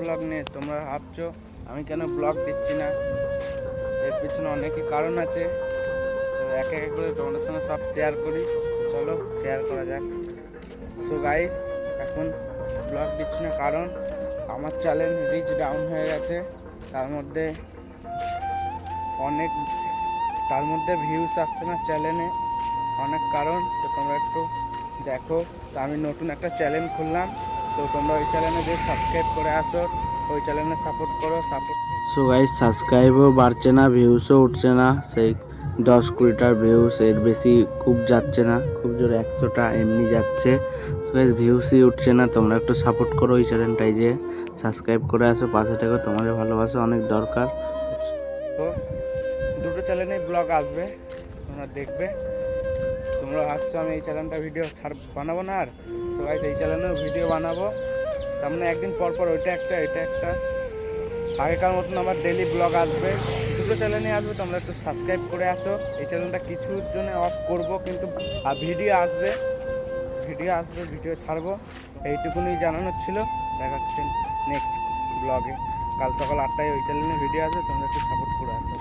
Blog নিয়ে তোমরা ভাবছ আমি কেন ব্লগ দিচ্ছি না? এর পিছনে অনেকই কারণ আছে। তো এক এক করে তোমাদের সঙ্গে সব শেয়ার করি। চলো শেয়ার করা যাক। সো গাইস এখন ব্লগ দিচ্ছি না কারণ আমার চ্যানেল রিচ ডাউন হয়ে গেছে। তার মধ্যে অনেক, তার মধ্যে ভিউস আসছে না চ্যানেলে অনেক কারণ, তো তোমরা একটু দেখো। তো আমি নতুন একটা চ্যানেল খুললাম। তো তোমরা ওই চ্যানেলে দিয়ে সাবস্ক্রাইব করে আসো ওই চ্যানেলে সাপোর্ট করো সাপোর্ট সো গাইস সাবস্ক্রাইবও বাড়ছে না ভিউসও উঠছে না। সেই দশ কুড়িটার ভিউস এর বেশি খুব যাচ্ছে না খুব জোরে একশোটা এমনি যাচ্ছে। ভিউসই উঠছে না তোমরা একটু সাপোর্ট করো ওই চ্যানেলটাই যে সাবস্ক্রাইব করে আসো পাশে থেকে তোমাদের ভালোবাসা অনেক দরকার। তো দুটো চ্যানেলে ব্লগ আসবে তোমরা দেখবে। তোমরা ভাবছ আমি এই চ্যানেলটা ভিডিও ছাড়, বানাবো না আর? সবাই এই চ্যানেলেও ভিডিও বানাবো। তার মানে একদিন পর পর ওইটা একটা, এটা একটা। আগেকার মতন আমার ডেলি ব্লগ আসবে। দুটো চ্যানেলে আসবে, তোমরা একটু সাবস্ক্রাইব করে আসো। এই চ্যানেলটা কিছুর জন্য অফ করব, কিন্তু ভিডিও আসবে। ভিডিও আসবে ভিডিও ছাড়বো। এইটুকুনি জানানোর ছিল। দেখাচ্ছেন নেক্সট ব্লগে কাল সকাল আটটায় ওই চ্যানেলে ভিডিও আসবে, তোমরা একটু সাপোর্ট করে আসো।